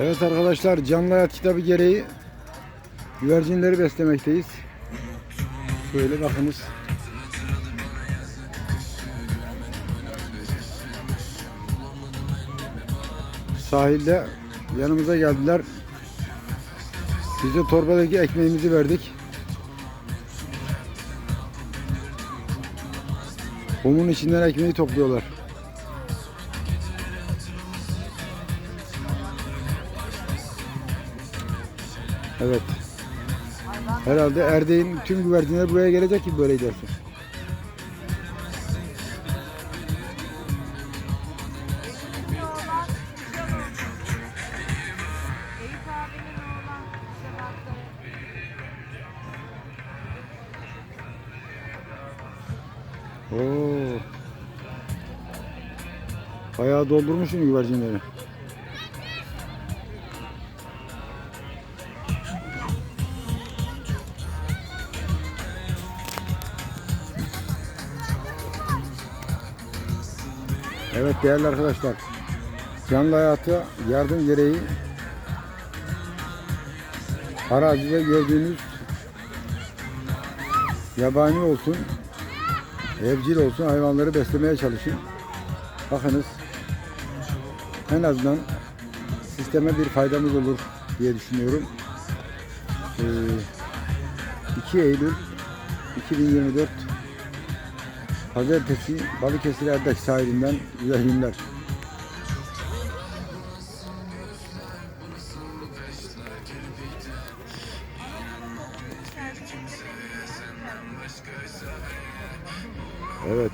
Evet arkadaşlar canlı hayat kitabı gereği güvercinleri beslemekteyiz. Şöyle bakınız. Sahilde yanımıza geldiler. Biz torbadaki ekmeğimizi verdik. Kumun içinden ekmeği topluyorlar. Evet. Herhalde Erdek'in tüm güvercinler buraya gelecek ki böyle giderse. Oo. Bayağı doldurmuşsun güvercinleri. Evet değerli arkadaşlar. Canlı hayatı yardım gereği arazide gördüğünüz yabani olsun, evcil olsun hayvanları beslemeye çalışın. Bakınız en azından sisteme bir faydamız olur diye düşünüyorum. Ee, 2 Eylül 2024 Pazartesi Balıkesir Erdek sahilinden günler. Evet.